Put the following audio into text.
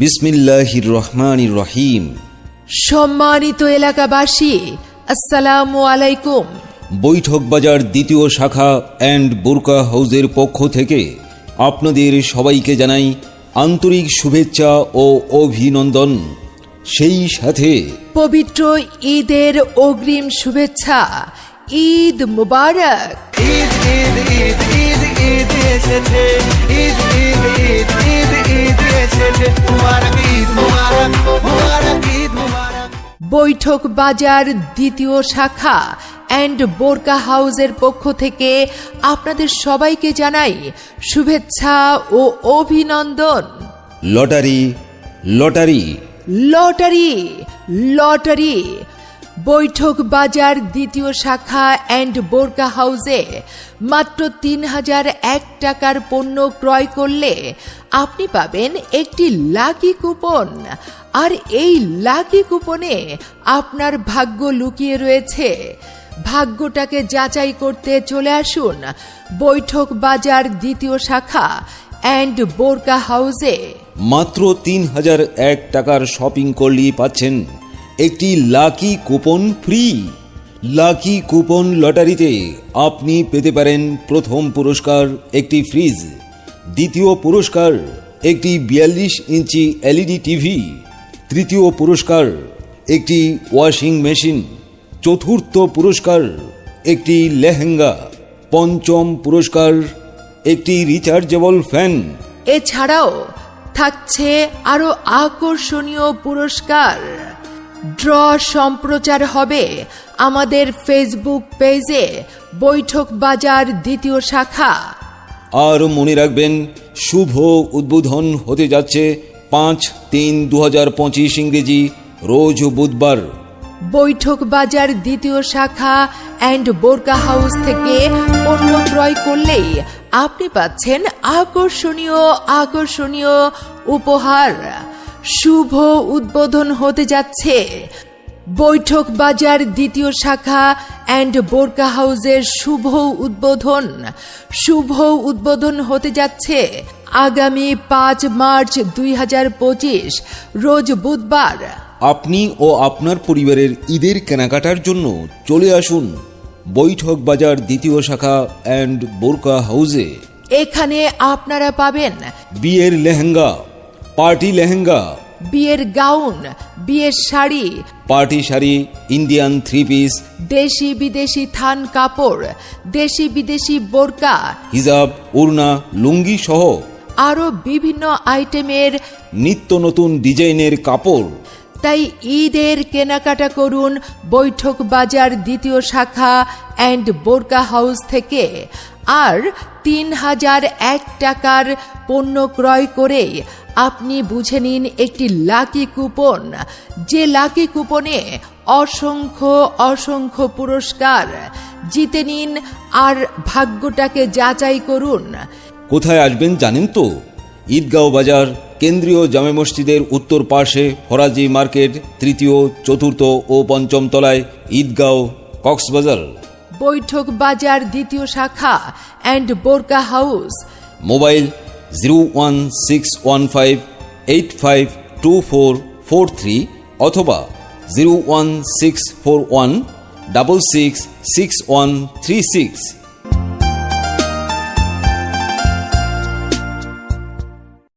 বিসমিল্লাহির রহমানির রহিম। সম্মানিত এলাকাবাসী আসসালামু আলাইকুম। বৈঠক বাজার দ্বিতীয় শাখা অ্যান্ড বোরকা হাউসের পক্ষ থেকে আপনাদের সবাইকে জানাই আন্তরিক শুভেচ্ছা ও অভিনন্দন। সেই সাথে পবিত্র ঈদের অগ্রিম শুভেচ্ছা ঈদ মুবারক। ঈদ ঈদ ঈদ ঈদ ঈদ এসেছে। ঈদ ঈদ ঈদ বৈঠক বাজার দ্বিতীয় শাখা অ্যান্ড বোরকা হাউসের পক্ষ থেকে আপনাদের সবাইকে জানাই শুভেচ্ছা ও অভিনন্দন। Lottery lottery. Lottery lottery. Baithak Bazar দ্বিতীয় শাখা অ্যান্ড বোরকা হাউসে মাত্র তিন হাজার এক টাকার পণ্য ক্রয় করলে আপনি পাবেন একটি লাকি কুপন। আর এই লাকি কুপনে আপনার ভাগ্য লুকিয়ে রয়েছে। ভাগ্যটাকে যাচাই করতে চলে আসুন বৈঠক বাজার দ্বিতীয় শাখা অ্যান্ড বোরকা হাউসে। মাত্র তিন হাজার এক টাকার শপিং করলেই পাচ্ছেন একটি lucky coupon free. Lucky coupon লটারিতে আপনি পেতে পারেন প্রথম পুরস্কার একটি ফ্রিজ, দ্বিতীয় পুরস্কার একটি বিয়াল্লিশ ইঞ্চি এলইডি টিভি, তৃতীয় পুরস্কার একটি ওয়াশিং মেশিন, চতুর্থ পুরস্কার একটি লেহেঙ্গা, পঞ্চম পুরস্কার একটি রিচার্জেবল ফ্যান। এছাড়াও থাকছে আরও আকর্ষণীয় পুরস্কার। ড্র সম্প্রচার হবে আমাদের ফেসবুক পেজে বৈঠক বাজার দ্বিতীয় শাখা। আর মনে রাখবেন শুভ উদ্বোধন হতে যাচ্ছে পাঁচ তিন দু হাজার পঁচিশ ইংরেজি রোজ বুধবার। বৈঠক বাজার দ্বিতীয় শাখা অ্যান্ড বোরকা হাউস থেকে পণ্য ক্রয় করলেই আপনি পাচ্ছেন আকর্ষণীয় আকর্ষণীয় উপহার। শুভ উদ্বোধন হতে যাচ্ছে। বৈঠক বাজার দ্বিতীয় শাখা অ্যান্ড বোরকা হাউসের শুভ উদ্বোধন। শুভ উদ্বোধন হতে যাচ্ছে আগামী পাঁচ মার্চ দুই হাজার পঁচিশ রোজ বুধবার। আপনি ও আপনার পরিবারের ঈদের কেনাকাটার জন্য চলে আসুন বৈঠক বাজার দ্বিতীয় শাখা অ্যান্ড বোরকা হাউসে। এখানে আপনারা পাবেন বিয়ের লেহেঙ্গা পার্টি লেহেঙ্গা। বিয়ের গাউন বিয়ের sari. Party sari Indian three piece দেশি বিদেশি থান কাপড় দেশি বিদেশি বোরকা। হিজাব ওড়না লুঙ্গি সহ আরও বিভিন্ন আইটেমের নিত্য নতুন ডিজাইনের কাপড়। তাই ঈদের কেনাকাটা করুন বৈঠক বাজার দ্বিতীয় শাখা অ্যান্ড বোরকা হাউস থেকে। আর তিন হাজার এক টাকার পণ্য ক্রয় করে আপনি বুঝে নিন একটি লাকি কুপন। যে লাকি কুপনে অসংখ্য অসংখ্য পুরস্কার। জিতে নিন আর ভাগ্যটাকে যাচাই করুন। কোথায় আসবেন জানেন তো? ঈদগাঁও বাজার, কেন্দ্রীয় জামে মসজিদের উত্তর পার্শ্বে ফরাজি মার্কেট, তৃতীয়, চতুর্থ ও পঞ্চম তলায় ঈদগাঁও, কক্সবাজার। বৈঠক বাজার দ্বিতীয় শাখা and Borka house. Mobile zero one six one five eight five two four four three অথবা zero one six four one double six six one three six.